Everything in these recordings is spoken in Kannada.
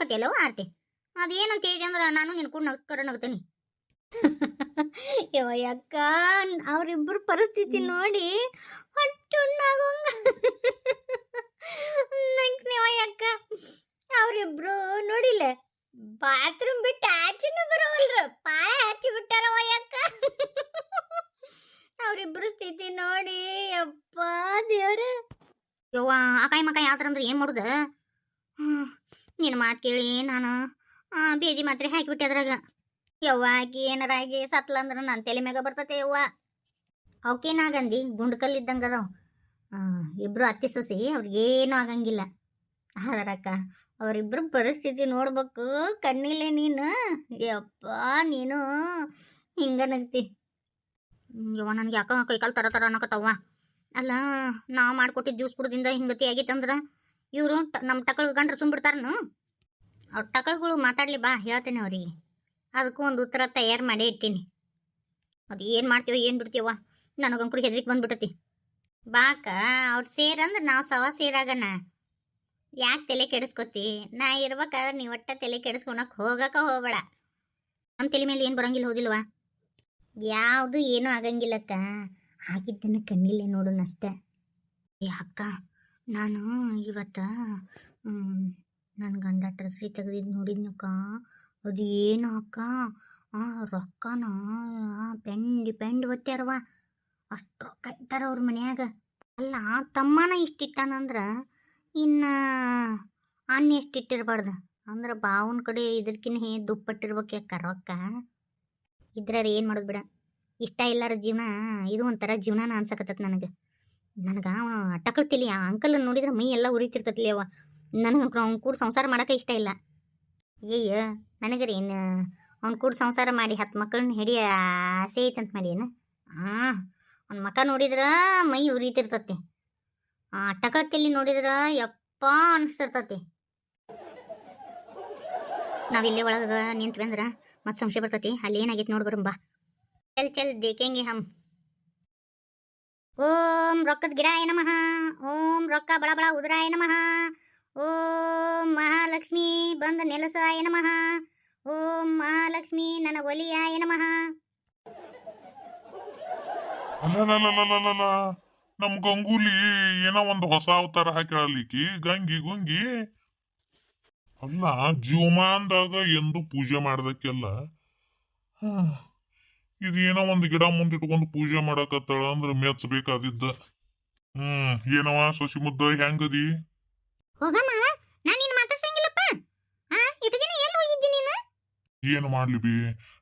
ನಾಗಕತ್ತಿಯಲ್ಲೋ ಆರ್ತಿ? ಅದೇನಂತ ಹೇಳಿದೆ ಅಂದ್ರೆ ನಾನು ನಿನ್ ಕೂಡ ನಗ್ಕರ ನಗ್ತೇನೆ ಯಕ್ಕ ಅವ್ರಿಬ್ರು ಪರಿಸ್ಥಿತಿ ನೋಡಿ ಹೊಟ್ಟುಣ್ಣಾಗೋಂಗ. ಅಕ್ಕ ಅವ್ರಿಬ್ರು ನೋಡಿಲ್ಲ ಬಾತ್ರೂಮ್ ಬಿಟ್ಟು ಆಚೆನೂ ಬರೋವಲ್ರು. ಪಾಯ ಹಚ್ಚಿ ಬಿಟ್ಟಾರ ಅಕ್ಕ ಅವರಿಬ್ರು ಸ್ಥಿತಿ ನೋಡಿ ಯಪ್ಪ ದೇವ್ರ. ಯವ್ವ ಅಕಾಯಿ ಮಕಾಯಿ ಆತರ ಅಂದ್ರೆ ಏನು ಮಾಡುದ? ನಿನ್ನ ಮಾತು ಕೇಳಿ ನಾನು ಬೇದಿ ಮಾತ್ರೆ ಹಾಕಿಬಿಟ್ಟೆ ಅದ್ರಾಗ. ಯವ್ವ ಆಕಿ ಏನಾರ ಆಗಿ ಸತ್ಲ ಅಂದ್ರೆ ನನ್ನ ತಲೆ ಮ್ಯಾಗ ಬರ್ತತೆ ಯವ್ವ. ಅವಕ್ಕೇನಾಗಂದಿ ಗುಂಡ್ಕಲ್ ಇದ್ದಂಗೆ ಅದಾವ. ಇಬ್ರು ಅತ್ತೆ ಸೊಸಿ ಅವ್ರಿಗೇನು ಆಗಂಗಿಲ್ಲ. ಅದರಕ್ಕ ಅವರಿಬ್ರು ಪರಿಸ್ಥಿತಿ ನೋಡ್ಬೇಕು ಕಣ್ಣಿಲೆ ನೀನು. ಯಪ್ಪ, ನೀನು ಹಿಂಗೆ ನಗ್ತಿ. ಯವ್ವ, ನನಗೆ ಯಾಕ ಕೈಕಾಲು ತರ ತರ ಅನ್ನಕತ್ತವ್ವ. ಅಲ್ಲ, ನಾವು ಮಾಡ್ಕೊಟ್ಟಿದ್ದ ಜ್ಯೂಸ್ ಕುಡ್ದಿಂದ ಹಿಂಗತಿ ಆಗಿತ್ತಂದ್ರೆ ಇವರು ನಮ್ಮ ಟಕ್ಕಳು ಗಂಡ್ರು ಸುಮ್ಬಿಡ್ತಾರನು. ಅವ್ರ ಟಕಳುಗಳು ಮಾತಾಡ್ಲಿ ಬಾ, ಹೇಳ್ತೇನೆ ಅವರಿಗೆ. ಅದಕ್ಕೂ ಒಂದು ಉತ್ತರ ತಯಾರು ಮಾಡಿ ಇಟ್ಟೀನಿ. ಅದು ಏನು ಮಾಡ್ತೀವೋ ಏನು ಬಿಡ್ತೀವ ನನಗಂಕರು ಹೆದ್ರಿಕೆ ಬಂದ್ಬಿಟ್ಟತಿ ಬಾಕ, ಅವ್ರು ಸೇರಂದ್ರೆ ನಾವು ಸವ ಸೇರಾಗಣ ಯಾಕೆ ತಲೆ ಕೆಡಿಸ್ಕೊತಿ? ನಾ ಇರ್ಬೇಕಾದ್ರೆ ನೀವು ಒಟ್ಟ ತಲೆ ಕೆಡಿಸ್ಕೊಳಕ್ಕೆ ಹೋಗಕ್ಕ ಹೋಗಬೇಡ. ನಮ್ಮ ತಲೆ ಮೇಲೆ ಏನು ಬರಂಗಿಲ್ಲ ಹೋದಿಲ್ವಾ? ಯಾವುದು ಏನೂ ಆಗಂಗಿಲ್ಲಕ್ಕ. ಆಗಿದ್ದನ್ನು ಕಣ್ಣಿಲ್ಲೇ ನೋಡೋಣ ಅಷ್ಟೇ ಅಕ್ಕ, ನಾನು ಇವತ್ತ ನನ್ನ ಗಂಡ ಟ್ರೆಸ್ರಿ ತೆಗೆದಿದ್ದು ನೋಡಿದ್ನಕ್ಕ ಅದು ಏನು ಅಕ್ಕ? ಆ ರೊಕ್ಕನ ಪೆಂಡ್ ಪೆಂಡಿ ಗೊತ್ತಾರವ ಅಷ್ಟು ರೊಕ್ಕ ಇಟ್ಟಾರ ಅವ್ರ ಮನ್ಯಾಗ. ಅಲ್ಲ, ತಮ್ಮನ ಇಷ್ಟಿಟ್ಟಾನಂದ್ರೆ ಇನ್ನು ಅನ್ನ ಎಷ್ಟು ಇಟ್ಟಿರ್ಬಾರ್ದು ಅಂದ್ರೆ ಬಾವನ ಕಡೆ ಇದ್ರಕಿನ್ ಹೇ ದುಪ್ಪಟ್ಟಿರ್ಬೇಕು ಯಾಕ ರೊಕ್ಕ? ಇದ್ರ ಏನು ಮಾಡೋದು ಬಿಡ. ಇಷ್ಟ ಇಲ್ಲಾರ ಜೀವನ, ಇದು ಒಂಥರ ಜೀವನ ಅನ್ಸಕತ್ತೈತೆ ನನಗೆ. ನನಗೆ ಅವನು ಟಕಳ್ತಿಲಿ ಆ ಅಂಕಲ್ ನೋಡಿದ್ರೆ ಮೈ ಎಲ್ಲ ಉರಿತಿರ್ತತ್ಲಿ ಅವ ನನಗೆ ಅವ್ನ ಕೂಡ ಸಂಸಾರ ಮಾಡೋಕೆ ಇಷ್ಟ ಇಲ್ಲ. ಏಯ್ಯ ನನಗರೇನು ಏನು ಅವ್ನ ಕೂಡ ಸಂಸಾರ ಮಾಡಿ ಹತ್ತು ಮಕ್ಕಳನ್ನ ಹಿಡಿಯ ಆಸೆ ಐತಂತ ಮಾಡಿ ಏನು ಹಾಂ ಅವ್ನ ಮಕ ನೋಡಿದ್ರೆ ಮೈ ಉರಿತಿರ್ತತಿ. ಆ ಟಕಳಕ್ಕೆಲ್ಲಿ ನೋಡಿದ್ರೆ ಯಪ್ಪ ಅನಿಸ್ತಿರ್ತತಿ. ಇಲ್ಲೇ ಒಳಗೆ ನಿಂತ್ವಿ ಅಂದ್ರೆ ಮತ್ತೆ ಸಂಶಯ ಬರ್ತತಿ. ಅಲ್ಲಿ ಏನಾಗೈತೆ ನೋಡಿ ಬಾ. ಚಲ್ ಚಲ್ ದೇಖೇಂಗೆ ಹಮ್. ಓಂ ರೊಕ್ಕದ ಗಿಡ ನಮಃ. ಓಂ ರೊಕ್ಕ ಬಡ ಬಡ ಉದುರಾಯ ನಮಃ. ಓಂ ಮಹಾಲಕ್ಷ್ಮಿ ಬಂದ ನೆಲಸಾಯ ನಮಃ. ಓಂ ಮಹಾಲಕ್ಷ್ಮಿ ನನ್ನ ಒಲಿಯಾಯ ನಮಃ. ನಮ್ ಗಂಗೂಲಿ ಏನೋ ಒಂದು ಹೊಸ ಅವತಾರ ಹಾಕಿರಲಿಕ್ಕಿ, ಗಂಗಿ ಗುಂಗಿ. ಅಲ್ಲ, ಜೀವಮಾನದಾಗ ಎಂದು ಪೂಜೆ ಮಾಡ್ದಕ್ಕೆಲ್ಲ ಏನೋ ಒಂದು ಗಿಡ ಮುಂದಿಟ್ಕೊಂಡು ಪೂಜೆ ಮಾಡಕತ್ತಾಳ ಅಂದ್ರೆ ಮೆಚ್ಚಬೇಕಾದಿದ್ದ ಹ್ಮ್, ಏನವ ಸಸಿ ಮುದ್ದ ಹೆಂಗದಿ? ಹೋಗ ಮಾವ ನಾನು ನಿನ್ನ ಮಾತಾಡ್ಸಂಗಿಲ್ಲಪ್ಪ ಆ ಇಟ್ಟು ದಿನ ಎಲ್ಲಿ ಹೋಗಿದ್ದಿ ನೀನು? ಏನು ಮಾಡ್ಲಿ ಬಿ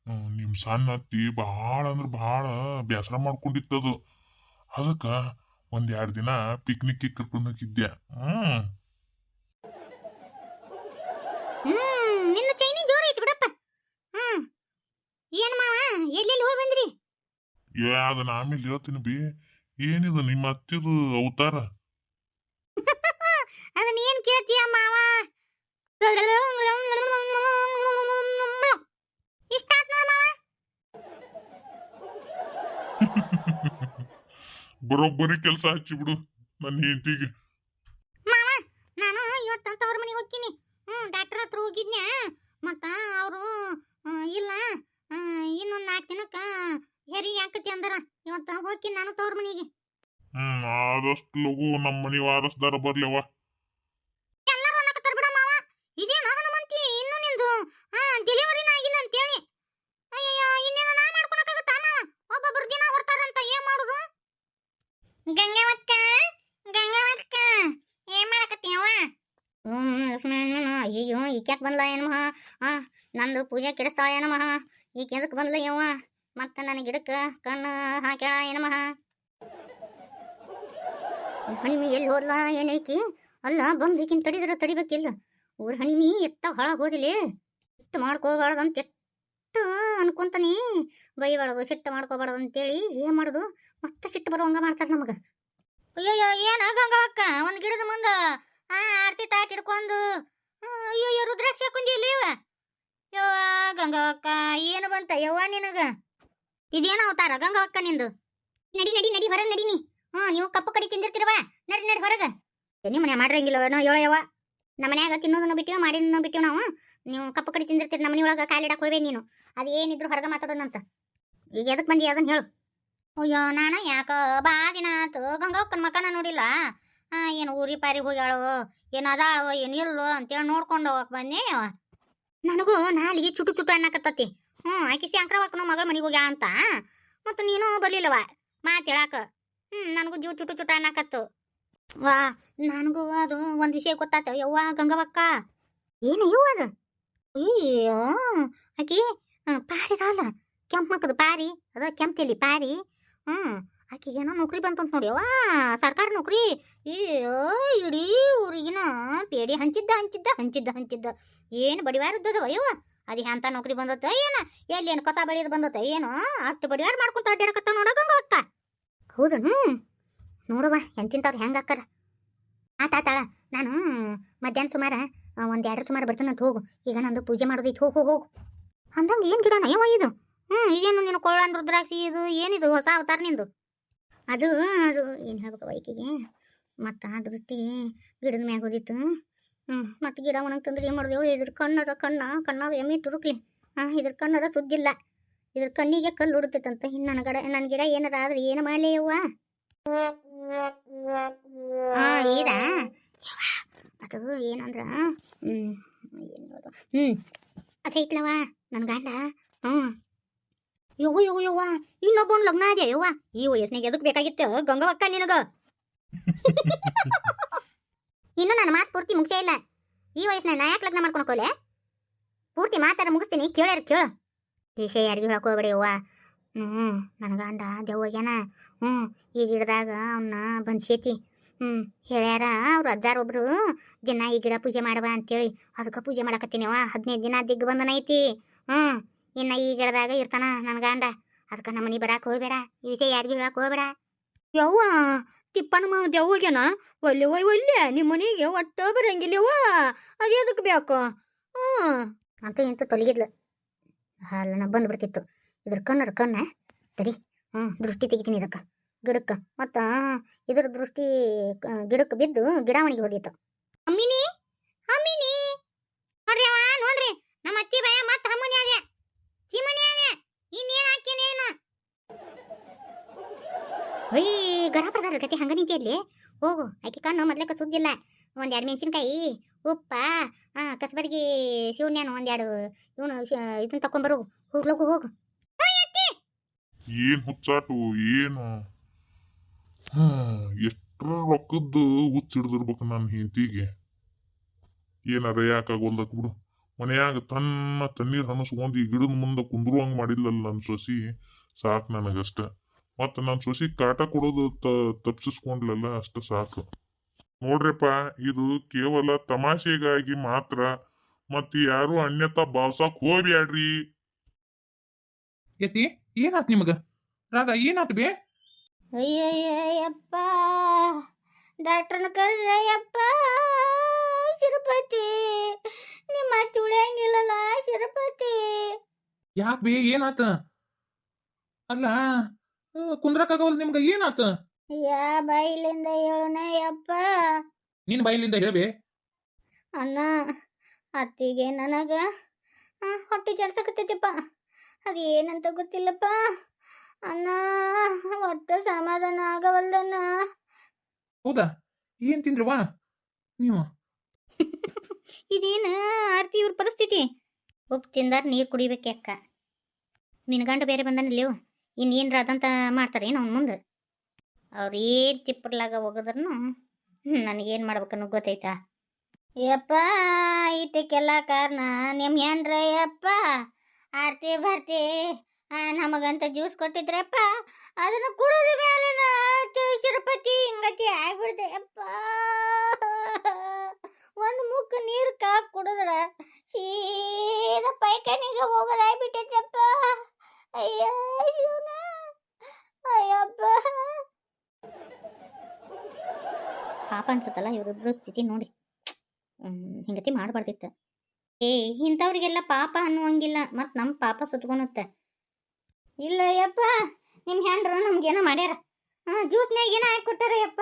ನಿಮ್ಮ ನಿಮ್ ಸಣ್ಣ ಅತ್ತಿ ಭಾಳ ಅಂದ್ರೆ ಭಾಳ ಬೇಸರ ಮಾಡ್ಕೊಂಡಿತ್ತದು. ಅದಕ್ಕ ಒಂದು ಎರಡು ದಿನ ಪಿಕ್ನಿಕ್ ಕರ್ಕೊಂಡು ಹೋಗಿದ್ದೆ ಹ್ಮ್. ಹ್ಮ್ ನಿನ್ನ ಚೈನಿ ಜೋರ ಐತಿ ಬಿಡಪ್ಪ. ಹ್ಮ್. ಏನ್ ಮಾವ ಎಲ್ಲೆಲ್ಲಿ ಹೋಗಿ ಬಂದ್ರಿ? ಏ ಅದನ್ನ ಆಮೇಲೆ ಹೇಳ್ತೀನಿ ಬಿ ಏನಿದು ನಿಮ್ಮ ಅತ್ತಿದು ಅವತಾರ? ಏನ್ ಕೇಳ್ತೀಯ ಮಾವ? ಇಷ್ಟ ಬರೋಬ್ಬರಿ ಕೆಲಸ ಹಚ್ಚಿಬಿಡು ನನ್ನ ಹೆಂಡತಿಗೆ. ಮಾವ ನಾನು ಇವತ್ತು ತವ್ರ ಮನೆಗೆ ಹೋಗ್ತೀನಿ. ಹ್ಞೂ ಡಾಕ್ಟರ್ ಹತ್ರ ಹೋಗಿದ್ನ್ಯಾ? ಮತ್ತ ಅವರು ಇಲ್ಲ ಇನ್ನೊಂದು ನಾಲ್ಕು ದಿನಕ್ಕ ಹೆರಿಗೆ ಆಕತಿ ಅಂದಾರ. ಇವತ್ತು ಹೋಗ್ತೀನಿ ನಾನು ತವ್ರ ಮನೆಗೆ. ಹ್ಞೂ ಆದಷ್ಟು ಲಘು ನಮ್ಮ ಮನೆ ವಾರಸ್ದಾರ ಬರ್ಲವ ಎಲ್ಲರೂ ಅನ್ನಕತ್ತಾರ ಬಿಡ ಮಾವ ಇದೇನು ಹನುಮಂತಿ ಇನ್ನು ನಿಂದು ಹಾ ಡೆಲಿವರಿನ ಆಗಿಲ್ಲ ಅಂತೇಳಿ ಅಯ್ಯಯ್ಯೋ ಇನ್ನೇನು ನಾ ಮಾಡ್ಕೊಳಕಾಗತ್ತಾ ಮಾವ ಒಬ್ಬೊಬ್ರು ದಿನ ಹೊರ್ತಾರಂತ ಏನ್ ಮಾಡುದು ಗಂಗಾವಕ್ಕ ಗಂಗಾವಕ್ಕ ಏನ್ ಮಾಡಕತ್ತೀಯವ ಅಯ್ಯೋ ಈಕ್ಯಾಕ್ ಬಂದ್ಲ ಮಹಾ? ಆ, ನಂದು ಪೂಜೆ ಕೆಡಿಸ್ತಾಳ ಏನಮ್ಮ ಈ ಕೆದಕ್ಕೆ ಬಂದ್ಲ ಯವ್ವ. ಮತ್ತ ನನ್ನ ಗಿಡಕ್ಕೆ ಕಣ್ಣು ಹಾಕ್ಯಾಳ ಮಹಾ? ಹಣಿಮಿ ಎಲ್ಲಿ ಹೋದ್ಲ ಏನೈತಿ ಅಲ್ಲ ಬಂದಿಕ್ಕಿನ ತಡಿದ್ರೆ ತಡಿಬೇಕಿಲ್ಲ. ಊರ್ ಹಣಿಮಿ ಎತ್ತ ಹೊಳ ಹೋದಿಲಿ. ಎತ್ತ ಮಾಡ್ಕೋಬಾರ್ದು ಅಂತ ಎತ್ತ ಅನ್ಕೊಂತಾನಿ. ಬೈಬಾರ್ದು ಸಿಟ್ಟು ಮಾಡ್ಕೋಬಾರ್ದು ಅಂತೇಳಿ ಏನ್ ಮಾಡೋದು? ಮತ್ತೆ ಸಿಟ್ಟು ಬರುವಂಗ ಮಾಡ್ತಾರ ನಮಗೆ. ಅಯ್ಯಯ್ಯೋ, ಏನ್ ಆಗಂಗ ಅಕ್ಕ ಒಂದು ಗಿಡದ ಮುಂದ, ಆ, ಆರ್ತಿ ತಾಟ್ ಹಿಡ್ಕೊಂಡು ಆ, ಅಯ್ಯಯ್ಯೋ ರುದ್ರಾಕ್ಷ ಕುಂದಿಲ್ಲ ಇವ ಯವ್ವ ಗಂಗವಕ್ಕ ಏನು ಬಂತ? ಯವ್ವ ನಿನಗ? ಇದೇನ ಅವತಾರ ಗಂಗವಕ್ಕ ನಿಂದು? ನಡಿ ನಡಿ ನಡಿ ಹೊರಗೆ ನಡಿನಿ. ಹ್ಞೂ ನೀವು ಕಪ್ಪು ಕಡಿ ತಿಂದಿರ್ತಿರವ ನಡಿ ನಡಿ ಹೊರಗ. ನಿಮ್ಮ ಮನೆ ಮಾಡಿರಂಗಿಲ್ಲವೇನೋ ಯೋಳ ಯವ್ವ? ನಮ್ಮ ಮನ್ಯಾಗ ತಿನ್ನೋದನ್ನು ಬಿಟ್ಟಿವಿ ಮಾಡಿದ್ನು ಬಿಟ್ಟಿವಿ ನಾವು? ನೀವು ಕಪ್ಪು ಕಡಿ ತಿಂದಿರ್ತೀರಿ ನಮ್ಮ ಮನೆಯೊಳಗೆ ಕಾಲಿಡಕ್ಕೆ ಹೋಗ್ಬೇಡಿ ನೀನು. ಅದು ಏನಿದ್ರು ಹೊರಗೆ ಮಾತಾಡೋಣಂತ ಈಗ ಎದಕ್ಕೆ ಬಂದಿ ಅದನ್ನ ಹೇಳು. ಅಯ್ಯೋ ನಾನು ಯಾಕ ಬಾ ದಿನ ಆತು. ಮಕ್ಕನ ಮಕನ ನೋಡಿಲ್ಲ. ಏನು ಊರಿ ಪಾರಿ ಹೋಗ್ಯಾಳೋ, ಏನು ಅದಾಳೋ, ಏನು ಇಲ್ಲೋ ಅಂತೇಳಿ ನೋಡ್ಕೊಂಡು ಹೋಗಕ್ ಬಂದೆ ನನಗೂ ನಾಳಿಗೆ ಚುಟು ಚುಟು ಅನ್ನಕತ್ತತಿ. ಹ್ಞೂ ಆಕಿ ಶಂಕರವಕ್ಕನ ಮಗಳ ಮನೆಗೆ ಹೋಗ್ಯಾ ಅಂತ. ಮತ್ತು ನೀನು ಬರ್ಲಿಲ್ಲವ. ಮಾತು ಹೇಳಾಕ. ಹ್ಞೂ ನನಗೂ ಜೀವ ಚುಟು ಚುಟು ಅನ್ನಕತ್ತು. ವಾ, ನನಗೂ ಅದು ಒಂದು ವಿಷಯ ಗೊತ್ತಾತ ಯವ್ವ, ಗಂಗವಕ್ಕ? ಏನು ಯವ್ವ ಅದು? ಅಯ್ಯೋ, ಆಕಿ ಹಾಂ ಪಾರಿ ಅಲ್ಲ ಕೆಂಪು ಮಕ್ಕದು ಪಾರಿ. ಅದ ಕೆಂಪ್ತಿಲಿ ಪಾರಿ. ಹ್ಞೂ ಆಕಿ ಏನೋ ನೌಕರಿ ಬಂತಂತ ನೋಡಿ ಸರ್ಕಾರ ನೌಕರಿ. ಈ ಇಡೀ ಊರಿಗಿನ ಪೇಡಿ ಹಂಚಿದ್ದ ಹಂಚಿದ್ದ ಹಂಚಿದ್ದ ಹಂಚಿದ್ದ. ಏನು ಬಡಿವಾರ ಇದ್ದದವ ಯವ್ವ ಅದು ಎಂತ ನೌಕರಿ ಬಂದತ್ತ ಏನು ಎಲ್ಲಿ ಏನು ಕಸ ಬೆಳೆಯೋದು ಬಂದತ್ತ ಏನು ಅಷ್ಟು ಬಡಿವಾರ ಮಾಡ್ಕೊಂತ ಅಡ್ಡಾಡಕತ್ತ ನೋಡೋದಂಗ ಅಕ್ಕ. ಹೌದನು ನೋಡುವ ಎಂತಿಂತವ್ರು ಹೆಂಗೆ ಅಕ್ಕಾರ. ಆತಾತಾಳ ನಾನು ಮಧ್ಯಾಹ್ನ ಸುಮಾರ ಒಂದು ಎರಡು ಸುಮಾರು ಬರ್ತಾನಂತ ಹೋಗು. ಈಗ ನಂದು ಪೂಜೆ ಮಾಡೋದೈತಿ ಹೋಗು ಹೋಗು ಅಂದಂಗೆ ಏನು ಗಿಡನ? ನಯವ ಇದು. ಹ್ಞೂ ಈಗೇನು ನೀನು ಕೊಳ್ಳ ರುದ್ರಾಕ್ಷಿ, ಇದು, ಏನಿದು? ಹೊಸ ಅವತಾರ ನಿಂದು? ಅದು ಅದು ಏನು ಹೇಳ್ಬೇಕು ವೈಕಿಗೆ ಮತ್ತು ಆ ದೃಷ್ಟಿಗೆ ಗಿಡದ ಮ್ಯಾಗ ಓದಿತ್ತು ಹ್ಞೂ ಮತ್ತು ಗಿಡ ಒಣಗಿ ತಂದ್ರೆ ಏನು ಮಾಡಿದೆವು? ಇದ್ರ ಕಣ್ಣರ ಕಣ್ಣ, ಕಣ್ಣಾಗ ಎಮ್ಮೆ ತುರುಕ್ಲಿ. ಹಾಂ ಇದ್ರ ಕಣ್ಣರ ಸುದ್ದಿಲ್ಲ. ಇದ್ರ ಕಣ್ಣಿಗೆ ಕಲ್ಲು ಹುಡುತೈತಂತ ಇನ್ನು ನನ್ನ ಗಡ ನನ್ನ ಗಿಡ ಏನಾರ ಆದ್ರೆ ಏನು ಮಾಡಲಿ ಯವ್ವ ಹಾಂ ಈದ ಅದು ಏನಂದ್ರ ಹ್ಞೂ ಹ್ಞೂ ಅದೈತ್ಲವ ನನ್ನ ಗಂಡ. ಹ್ಞೂ ಯವ್ವ ಯವ್ವ ಯವ್ವ ಇನ್ನೊಬ್ಬನ ಲಗ್ನ ಆದ್ಯಾ ಯವ್ವ? ಈ ವಯಸ್ಸಿನಾಗ ಎದಕ್ ಬೇಕಾಗಿತ್ತು? ಗಂಗವಕ್ಕ ನಿನಗ? ಇನ್ನು ನನ್ನ ಮಾತು ಪೂರ್ತಿ ಮುಗಿಸೇ ಇಲ್ಲ. ಈ ವಯಸ್ಸಿನ ನಾ ಯಾಕೆ ಲಗ್ನ ಮಾಡ್ಕೊಳಕೋಲೆ ಪೂರ್ತಿ ಮಾತಾಡ ಮುಗಿಸ್ತೀನಿ ಕೇಳ್ಯಾರ ಕೇಳು. ವಿಷಯ ಯಾರಿಗೂ ಹೇಳ್ಕೋಬೇಡಿ ಯವ್ವ. ಹ್ಞೂ ನನ್ನ ಗಂಡ ದೆವ್ವಾಗ್ಯಾನ ಹ್ಞೂ ಈ ಗಿಡದಾಗ ಅವನ್ನ ಬಂದ್ಸೇತಿ. ಹ್ಞೂ ಹೇಳ್ಯಾರ ಅವ್ರು ಅಜ್ಜಾರ ಒಬ್ರು ದಿನ ಈ ಗಿಡ ಪೂಜೆ ಮಾಡವ ಅಂತೇಳಿ. ಅದಕ್ಕೆ ಪೂಜೆ ಮಾಡಕತ್ತೀನಿ ಅವ್ವ ಹದಿನೈದು ದಿನ ದಿಗ್ ಬಂದನ ಐತಿ ಹ್ಞೂ ಇನ್ನು ಈ ಗಿಡದಾಗ ಇರ್ತಾನ ನನ್ನ ಗಂಡ. ಅದಕ್ಕೆ ನಮ್ಮ ಮನೆ ಬರಕ್ಕೆ ಹೋಗ್ಬೇಡ. ಈ ವಿಷಯ ಯಾರಿಗೂ ಹೇಳಕ್ ಹೋಗ್ಬೇಡ. ಯವ್ವ ತಿಪ್ಪನ ಮಾವ ದೆವ್ವಾಗ್ಯಾನ ಒಲ್ಲೆ ಒಯ್ ಒಲ್ಲೆ ನಿಮ್ಮ ಮನೆಗೆ ಒಟ್ಟ ಬರಂಗಿಲ್ಲವ ಅದು ಎದಕ್ಕೆ ಬೇಕು ಹ್ಞೂ ಅಂತ ಇಂತ ತೊಲಗಿದ್ಲು. ಅಲ್ಲ ಬಂದ್ಬಿಡ್ತಿತ್ತು. ಇದ್ರ ಕಣ್ಣರ ಕಣ್ಣ. ತಡಿ. ಹ್ಞೂ ದೃಷ್ಟಿ ತೆಗಿತೀನಿ ಇದಕ್ಕೆ. ಗಿಡಕ್ಕೆ. ಮತ್ತು ಇದ್ರ ದೃಷ್ಟಿ ಗಿಡಕ್ಕೆ ಬಿದ್ದು ಗಿಡ ಹೋಗಿತ್ತು. ಹೋದಿತ್ತು ಅಮ್ಮಿನಿ ಅಮ್ಮಿನಿ ನೋಡ್ರಿ ಅವ ನೋಡ್ರಿ ನಮ್ಮ ಅತ್ತಿ ಭಯ ಮತ್ತೆ ಹಮ್ಮನಿ ಅದೇ ಚಿಮನಿ ಅದೇ ಇನ್ನೇನು ಹಾಕೇನಿ ಏನು ಒಯ್ ಗರ ಹಂಗೆ ನಿಂತಿರ್ಲಿ. ಹೋಗು. ಆಕಿ ಕಣ್ಣು ಮೊದ್ಲಕ್ಕ ಸುದ್ದಿಲ್ಲ. ಒಂದ್ ಎರಡು ಮೆಣಸಿನ್ಕಾಯಿ, ಉಪ್ಪ ಕಸಬರ್ಗಿ ಶಿವನ್ಯಾನು ಒಂದೆರಡು ಇವನು ಇದನ್ನ ತಕೊಂಬರು. ಹೋಗ್ಲೋಗು ಹೋಗು. ಏನ್ ಹುಚ್ಚಾಟು, ಏನು? ಎಷ್ಟ್ರ ರೊಕ್ಕದ್ದು ಹುಚ್ಚ ಹಿಡ್ದಿರ್ಬೇಕು ನನ್ನ ಹೆಂಡತಿಗೆ. ಏನಾರ ಯಾಕಾಗೋಲ್ದಕ್ ಬಿಡು ಮನೆಯಾಗ ತನ್ನ ತಣ್ಣೀರ್ ಹನಸ್ಕೊಂಡು ಈ ಗಿಡದ ಮುಂದೆ ಕುಂದ್ರುವಂಗ್ ಮಾಡಿಲ್ಲಲ್ಲ ನನ್ನ ಸೊಸಿ. ಸಾಕು ನನಗಷ್ಟ. ಮತ್ತು ನಾನು ಸೊಸಿ ಕಾಟ ಕೊಡೋದು ತ ತಪ್ಪಿಸ್ಕೊಂಡ್ಲಲ್ಲ ಅಷ್ಟ ಸಾಕು. ನೋಡ್ರಪ್ಪ ಇದು ಕೇವಲ ತಮಾಷೆಗಾಗಿ ಮಾತ್ರ ಮತ್ತೆ ಯಾರು ಅನ್ಯತ ಭಾವ್ಸಕ್ ಹೋಗ್ಬ್ಯಾಡ್ರಿ. ಯತಿ ಏನಾತ್ ನಿಮಗ? ರಾಗ ಏನಾತ್ ಬೇ? ಅಯ್ಯಯ್ಯಪ್ಪ ಡಾಕ್ಟರ್ನ ಕರೆಯಪ್ಪ ಶಿರಪತಿ ನಿಮ್ಮ ತುಳಿಯಂಗಿಲ್ಲಲ್ಲ ಶಿರಪತಿ ಯಾಕ್ ಬೇ ಏನಾತ? ಅಲ್ಲ ಕುಂದ್ರಕ್ಕಾಗವಲ್ ನಿಮ್ಗ? ಏನಾತ? ಯಾ ಬಾಯಿಲಿಂದ ಹೇಳಪ್ಪ ನಿನ್ ಬಾಯಿಲಿಂದ ಹೇಳಬೇ. ಅಣ್ಣ ಅತ್ತಿಗೆ ನನಗ ಆ, ಹೊಟ್ಟೆ ಜಡ್ಸಕತ್ತೈತಿಪ್ಪ. ಅದು ಏನಂತ ಗೊತ್ತಿಲ್ಲಪ್ಪ. ಅಣ್ಣ ಒಟ್ಟು ಸಮಾಧಾನ ಆಗವಲ್ದಣ್ಣ. ಹೌದಾ? ಏನ್ ತಿಂದ್ರವಾ ನೀವು? ಇದೇನು ಆರ್ತಿ ಇವ್ರ ಪರಿಸ್ಥಿತಿ? ಉಪ್ಪು ತಿಂದಾರ ನೀರು ಕುಡಿಬೇಕೆ ಅಕ್ಕ ನಿನ್ಗಂಡು ಗಂಡ ಬೇರೆ ಬಂದನಿಲ್ಲೇವು ಇನ್ನೇನ್ರ ಅದಂತ ಮಾಡ್ತಾರೆ ಏನು ಅವ್ನ ಮುಂದೆ? ಅವ್ರು ಏನು ತಿಪ್ಪರ್ಲಾಗ ಹೋಗಿದ್ರು ನನಗೇನು ಮಾಡ್ಬೇಕನ್ನೋ ಗೊತ್ತೈತಾ? ಯಪ್ಪ ಇದಕ್ಕೆಲ್ಲ ಕಾರಣ ನಿಮ್ಮ ಏನ್ರ ಯಪ್ಪ, ಆರ್ತಿ ಬರ್ತಿ ನಮಗಂತ ಜ್ಯೂಸ್ ಕೊಟ್ಟಿದ್ರಪ್ಪ, ಅದನ್ನು ಕುಡಿದ ಮೇಲೆ ತಿರುಪತಿ ಹಿಂಗತಿ ಆಗ್ಬಿಡ್ದೆ, ಯಪ್ಪ. ಒಂದು ಮುಕ್ಕ ನೀರು ಕಾಕ್ ಕುಡಿದ್ರ ಸೀದಾ ಪೈಖಾನಿಗೆ ಹೋಗೋದಾಗ್ಬಿಟ್ಟೈತಪ್ಪ. ಅಯ್ಯ ಶಿವನ ಅಯ್ಯಪ್ಪ. ಪಾಪ ಅನ್ಸುತ್ತಲ್ಲ ಇವರಿಬ್ರು ಸ್ಥಿತಿ ನೋಡಿ. ಹಿಂಗತಿ ಮಾಡಬಾರ್ದಿತ್ತು. ಏ ಇಂಥವ್ರಿಗೆಲ್ಲ ಪಾಪ ಅನ್ನುವಂಗಿಲ್ಲ ಮತ್ತು ನಮ್ಮ ಪಾಪ ಸುತ್ಕೊಳುತ್ತೆ ಇಲ್ಲ ಯಪ್ಪ ನಿಮ್ಮ ಹ್ಯಾಂಡ್ರು ನಮ್ಗೇನೋ ಮಾಡ್ಯಾರ. ಹಾಂ ಜ್ಯೂಸ್ನಾಗ ಏನೋ ಹಾಕಿ ಕೊಟ್ಟಾರ ಯಪ್ಪ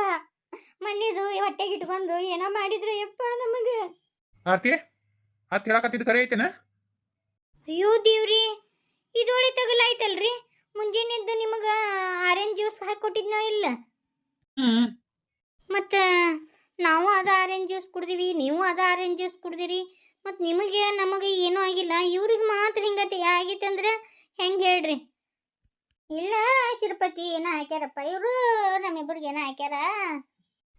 ಮಣ್ಣಿದು ಹೊಟ್ಟೆಗೆ ಇಟ್ಕೊಂಡು ಏನೋ ಮಾಡಿದ್ರು ಯಪ್ಪ ನಮಗೆ. ಆರ್ತಿ ಆರ್ತಿ ಹೇಳಕತ್ತಿದ್ ಕರೆ ಐತೆನ? ಅಯ್ಯೋ ದೇವ್ರಿ ಇದೊಳಿ ತಗಲಾಯ್ತಲ್ರಿ. ಮುಂಜಾನೆದ್ದು ನಿಮಗೆ ಆರೆಂಜ್ ಜ್ಯೂಸ್ ಹಾಕೊಟ್ಟಿದ್ನೋ ಇಲ್ಲ? ಹ್ಮ್. ಮತ್ತು ನಾವು ಅದ ಆರೆಂಜ್ ಜ್ಯೂಸ್ ಕುಡ್ದಿವಿ ನೀವು ಅದ ಆರೆಂಜ್ ಜ್ಯೂಸ್ ಕುಡ್ದಿರಿ. ಮತ್ತು ನಿಮಗೆ ನಮಗೆ ಏನೂ ಆಗಿಲ್ಲ. ಇವ್ರಿಗೆ ಮಾತ್ರ ಹಿಂಗತಿ ಆಗಿತ್ತಂದ್ರೆ ಹೆಂಗೆ ಹೇಳ್ರಿ? ಇಲ್ಲ ಶಿರಪತಿ ಏನ ಹಾಕ್ಯಾರಪ್ಪ ಇವರು ನಮ್ಮಿಬ್ಬರಿಗೆ ಏನೋ ಹಾಕ್ಯಾರ?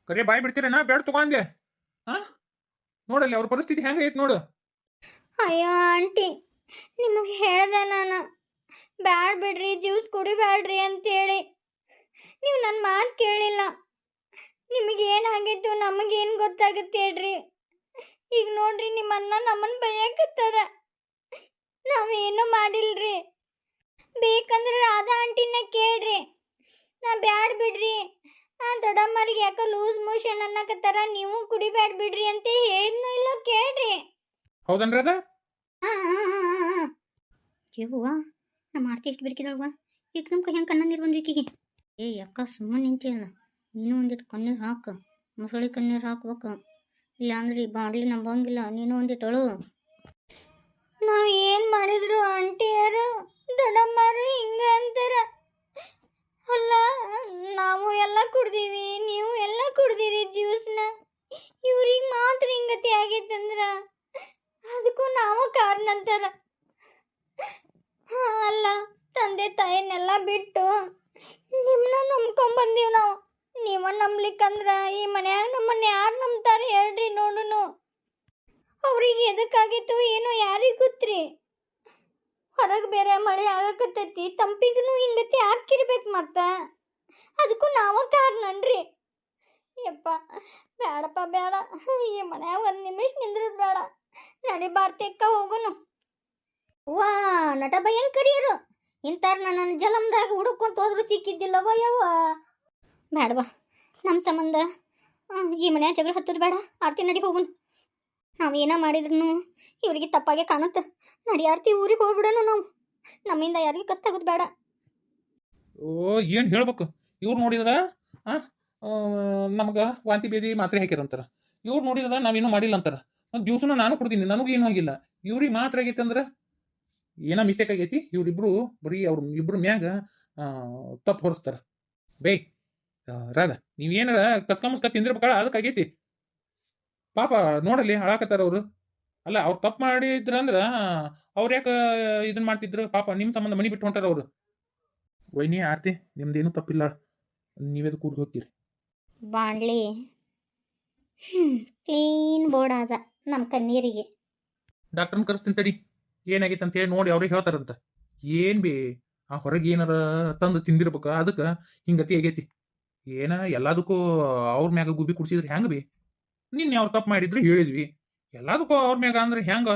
ಕರೆ ಬಾಯ್ ಬಿಡ್ತೀರೇನ? ಬೇಡ ತಗೊಂಡೆ ಹಾ? ನೋಡಲ್ಲಿ ಅವ್ರ ಪರಿಸ್ಥಿತಿ ಹೆಂಗೈತೆ ನೋಡು. ಅಯ್ಯೋ ಆಂಟಿ. ನಿಮಗೆ ಹೇಳ್ದೆ ನಾನು. ಬ್ಯಾಡ ಬಿಡ್ರಿ, ಜ್ಯೂಸ್ ಕುಡಿಬ್ಯಾಡ್ರಿ ಅಂತೇಳಿ. ನೀವು ನನ್ನ ಮಾತು ಕೇಳಿಲ್ಲ. ನಿಮಗೆ ಏನಾಗಿತ್ತು, ನಮಗೇನು ಗೊತ್ತಾಗುತ್ತೆ ಹೇಳ್ರಿ. ಈಗ ನೋಡ್ರಿ, ನಿಮ್ಮ ಅಣ್ಣ ನಮ್ಮನ್ನ ಬೈಯಕತ್ತಾರ ನಾವೇನು ಮಾಡಿಲ್ರಿ? ಬೇಕಂದ್ರೆ ರಾಧಾ ಆಂಟಿನ ಕೇಳ್ರಿ. ನಾ ಬ್ಯಾಡ ಬಿಡ್ರಿ. ಆ ದೊಡ್ಡಮ್ಮರಿಗೆ ಯಾಕೆ ಲೂಸ್ ಮೋಷನ್ ಅನ್ನಕತ್ತಾರ, ನೀವು ಕುಡಿಬ್ಯಾಡ ಬಿಡ್ರಿ ಅಂತ ಹೇಳಿದ್ನೋ ಇಲ್ಲೋ ಕೇಳ್ರಿ. ಹೌದನ್ರದ ಯವ್ವ ನಮ್ಮ ಆರ್ತಿ ಎಷ್ಟು ಬಿಡ್ಕಿದಳ್ವ ಈಗ ನಮ್ಮ ಕೈ ಹೆಂಗೆ ಕಣ್ಣ ನೀರು ಬಂದ್ವಿ ಈಕಿಗೆ? ಏ ಅಕ್ಕ, ಸುಮ್ಮನೆ ನಿಂತಿಲ್ಲ ನೀನು ಒಂದಿಟ್ಟು ಕಣ್ಣೀರು ಹಾಕು. ಮುಸಳಿ ಕಣ್ಣೀರು ಹಾಕ್ಬೇಕು. ಇಲ್ಲಾಂದ್ರೆ ಈ ಬಾಂಡ್ಲಿ ನಂಬಂಗಿಲ್ಲ. ನೀನು ಒಂದಿಟ್ಟಳು ನಾವು ಏನು ಮಾಡಿದ್ರು ಆಂಟಿಯರು, ದೊಡ್ಡಮ್ಮರು ಹಿಂಗೆ ಅಂತಾರ. ಅಲ್ಲ, ನಾವು ಎಲ್ಲ ಕುಡ್ದೀವಿ, ನೀವು ಎಲ್ಲ ಕುಡ್ದಿರಿ ಜ್ಯೂಸ್ನ. ಇವ್ರಿಗೆ ಮಾತ್ರ ಹಿಂಗತಿ ಆಗೈತಂದ್ರ ಅದಕ್ಕೂ ನಾವು ಕಾರಣ ಅಂತಾರ ಹಾ, ಅಲ್ಲ ತಂದೆ ತಾಯಿನೆಲ್ಲ ಬಿಟ್ಟು ನಿಮ್ಮನ್ನ ನಂಬ್ಕೊಂಬಂದೀವಿ ನಾವು. ನೀವ ನಂಬ್ಲಿಕ್ಕಂದ್ರ ಈ ಮನ್ಯಾಗ ನಮ್ಮನ್ನ ಯಾರು ನಂಬ್ತಾರೆ ಹೇಳ್ರಿ ನೋಡುನು. ಅವ್ರಿಗೆ ಎದಕ್ಕಾಗಿತ್ತು ಏನೋ ಯಾರಿಗೆ ಗೊತ್ತ್ರಿ? ಹೊರಗೆ ಬೇರೆ ಮಳೆ ಆಗಕತ್ತೈತಿ ತಂಪಿಗೂ ಹಿಂಗತಿ ಹಾಕಿರ್ಬೇಕು ಮತ್ತ. ಅದಕ್ಕೂ ನಾವ ಕಾರಣನ್ರಿ. ಯಪ್ಪ ಬೇಡಪ್ಪ ಬೇಡ ಈ ಮನ್ಯಾಗ ಒಂದು ನಿಮಿಷ ನಿಂದ್ರ ಬೇಡ ನಡಿ ಬಾರ್ತೆಕ್ಕ ಹೋಗುನು. ವಾ ನಟ ಭಯಂಕರಿಯರು. ಇಂತಾರ ನನ್ನ ಜಲಮ್ದಾಗ ಹುಡುಕೊಂತ ಹೋದ್ರು ಸಿಕ್ಕಿದ್ದಿಲ್ಲವ ಯವ್ವ. ಬೇಡವಾ ನಮ್ಮ ಸಂಬಂಧ. ಈ ಮನ್ಯಾಗ ಜಗಳ ಹತ್ತದ ಬೇಡ, ಆರ್ತಿ ನಡಿ ಹೋಗುನು. ನಾವು ಏನ ಮಾಡಿದ್ರು ಇವ್ರಿಗೆ ತಪ್ಪಾಗೆ ಕಾಣುತ್ತೆ. ನಡಿ ಆರ್ತಿ ಊರಿಗೆ ಹೋಗ್ಬಿಡೋಣ ನಾವು. ನಮ್ಮಿಂದ ಯಾರಿಗೂ ಕಷ್ಟ ಆಗೋದು ಬೇಡ. ಓ, ಏನು ಹೇಳ್ಬೇಕು? ಇವ್ರು ನೋಡಿದ್ರ? ಆ ನಮಗ ವಾಂತಿ ಬೇದಿ ಮಾತ್ರೆ ಹಾಕಿರಂತಾರ ಇವ್ರು ನೋಡಿದ್ರ ನಾವೇನು ಮಾಡಿಲ್ಲ ಅಂತಾರ ಜ್ಯೂಸನ್ನ ನಾನು ಕೊಡ್ತೀನಿ ನನಗೂ ಏನೂ ಆಗಿಲ್ಲ. ಇವ್ರಿಗೆ ಮಾತ್ರ ಆಗೈತೆ ಅಂದ್ರೆ ಏನೋ ಮಿಸ್ಟೇಕ್ ಆಗೈತಿ, ಇವ್ರಿಬ್ರು ಬರೀ ಅವ್ರ ಇಬ್ರು ಮ್ಯಾಗ ತಪ್ಪು ಹೊರಿಸ್ತಾರ. ಬೇ ರಾಧ ನೀವೇನಾರ ಕತ್ಕಮಸ್ಕ ತಿಂದಿರ್ಬೇಕಲ್ಲ ಅದಕ್ಕಾಗೈತಿ ಪಾಪ ನೋಡಲಿ ಹಾಳಾಕತ್ತಾರ ಅವ್ರು. ಅಲ್ಲ, ಅವ್ರು ತಪ್ಪು ಮಾಡಿದ್ರಂದ್ರ ಅವ್ರು ಯಾಕೆ ಇದನ್ನ ಮಾಡ್ತಿದ್ರು? ಪಾಪ ನಿಮ್ಮ ಸಂಬಂಧ ಮನಿ ಬಿಟ್ಟು ಹೊಂಟಾರ ಅವರು. ವೈನಿ, ಆರ್ತಿ, ನಿಮ್ದೇನು ತಪ್ಪಿಲ್ಲ. ನೀವೇದು ಕೂರ್ಗಿ ಹೋಗ್ತೀರಿ. ಬಾಂಡ್ಲಿ ಕ್ಲೀನ್ ಬೋರ್ಡ್ ಆದ. ನಮ್ಮ ಕಣ್ಣೀರಿಗೆ. ಡಾಕ್ಟರ್ನ ಕರೆಸ್ತೀನಿ ತಡಿ. ಏನಾಗೈತೆ ಅಂತ ಹೇಳಿ ನೋಡಿ ಅವ್ರಿಗೆ ಹೇಳ್ತಾರಂತ. ಏನ್ ಬಿ, ಆ ಹೊರಗೆ ಏನಾರ ತಂದು ತಿಂದಿರ್ಬೇಕ? ಅದಕ್ಕೆ ಹಿಂಗತಿ ಆಗೈತಿ. ಏನ ಎಲ್ಲದಕ್ಕೂ ಅವ್ರ ಮ್ಯಾಗ ಗುಬಿ ಕುಡ್ಸಿದ್ರೆ ಹೆಂಗ ಬಿ? ನಿನ್ನೆ ಅವ್ರು ತಪ್ಪು ಮಾಡಿದ್ರು ಹೇಳಿದ್ವಿ. ಎಲ್ಲದಕ್ಕೂ ಅವ್ರ ಮ್ಯಾಗ ಅಂದ್ರೆ ಹೆಂಗ?